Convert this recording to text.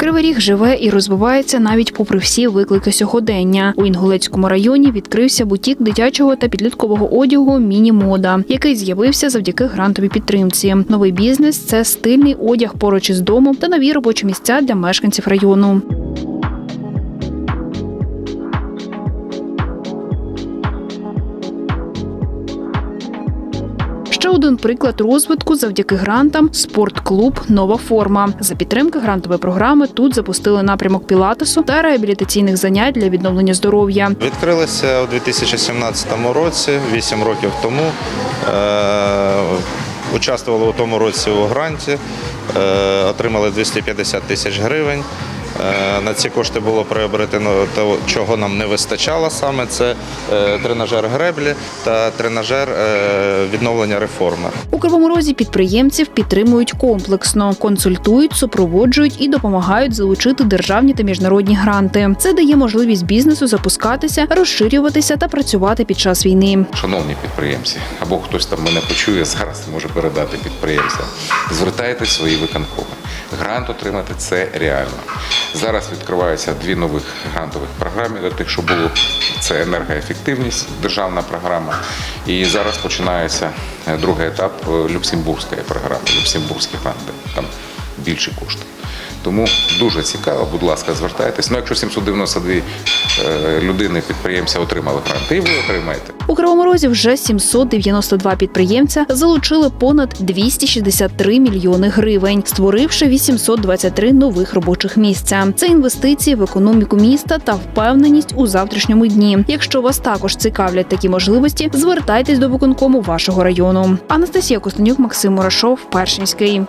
Кривий Ріг живе і розвивається навіть попри всі виклики сьогодення. У Інгулецькому районі відкрився бутік дитячого та підліткового одягу Міні-мода, який з'явився завдяки грантовій підтримці. Новий бізнес це стильний одяг поруч із домом та нові робочі місця для мешканців району. Ще один приклад розвитку завдяки грантам спортклуб Нова форма. За підтримки грантової програми тут запустили напрямок пілатесу та реабілітаційних занять для відновлення здоров'я. Відкрилися у 2017 році, 8 років тому. Е, Участвували у тому році у гранті, е, отримали 250 тисяч гривень. Е, На ці кошти було приобретено те, чого нам не вистачало саме. Це е, тренажер греблі та тренажер е, відновлення реформи. У Кривому Розі підприємців підтримують комплексно, консультують, супроводжують і допомагають залучити державні та міжнародні гранти. Це дає можливість бізнесу запускатися, розширюватися та працювати під час війни. Шановні підприємці, або хтось там мене почує зараз, може передати підприємцям. Звертайте свої виконкоми. Грант отримати це реально. Зараз відкриваються дві нових грантових програми для тих, що було це енергоефективність, державна програма. І зараз починається е, другий етап Люксембургської Люксембурзької програми, Люксембурзькі гранти. Там більші кошти. Тому дуже цікаво, будь ласка, звертайтесь. Ну, якщо 792 е, людини, підприємця отримали гранти, і ви отримаєте. У Кривому Розі вже 792 підприємця залучили понад 263 мільйони гривень, створивши 823 нових робочих місця. Це інвестиції в економіку міста та впевненість у завтрашньому дні. Якщо вас також цікавлять такі можливості, звертайтесь до виконкому вашого району. Анастасія Костенюк, Максим Мурашов, Першинський.